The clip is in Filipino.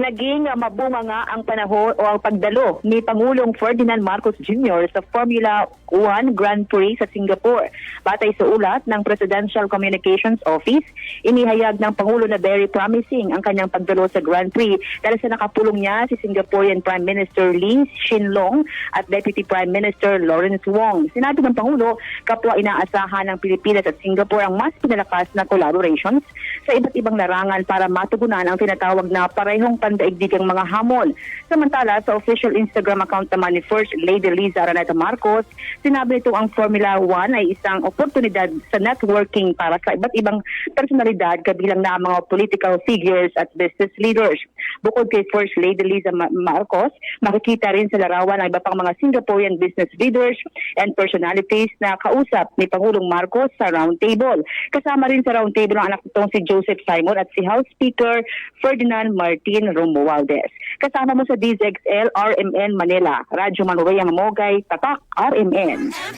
Naging mabunga nga ang panahon o ang pagdalo ni Pangulong Ferdinand Marcos Jr. sa Formula 1 Grand Prix sa Singapore. Batay sa ulat ng Presidential Communications Office, inihayag ng Pangulo na very promising ang kanyang pagdalo sa Grand Prix dahil sa nakapulong niya si Singaporean Prime Minister Lee Hsien Loong at Deputy Prime Minister Lawrence Wong. Sinabi ng Pangulo, kapwa inaasahan ng Pilipinas at Singapore ang mas pinalakas na collaborations sa iba't ibang larangan para matugunan ang tinatawag na parehong pandaigdigang mga hamon. Samantala, sa official Instagram account naman ni First Lady Liza Araneta Marcos, sinabi nito ang Formula 1 ay isang oportunidad sa networking para sa iba't ibang personalidad kabilang na mga political figures at business leaders. Bukod kay First Lady Liza Ma- Marcos, makikita rin sa larawan ang iba pang mga Singaporean business leaders and personalities na kausap ni Pangulong Marcos sa roundtable. Kasama rin sa roundtable ang anak nitong si Joseph Simon at si House Speaker Ferdinand Martin Romualdez. Kasama mo sa DZXL RMN Manila, Radyo Manureya Mamogay, Tatak RMN.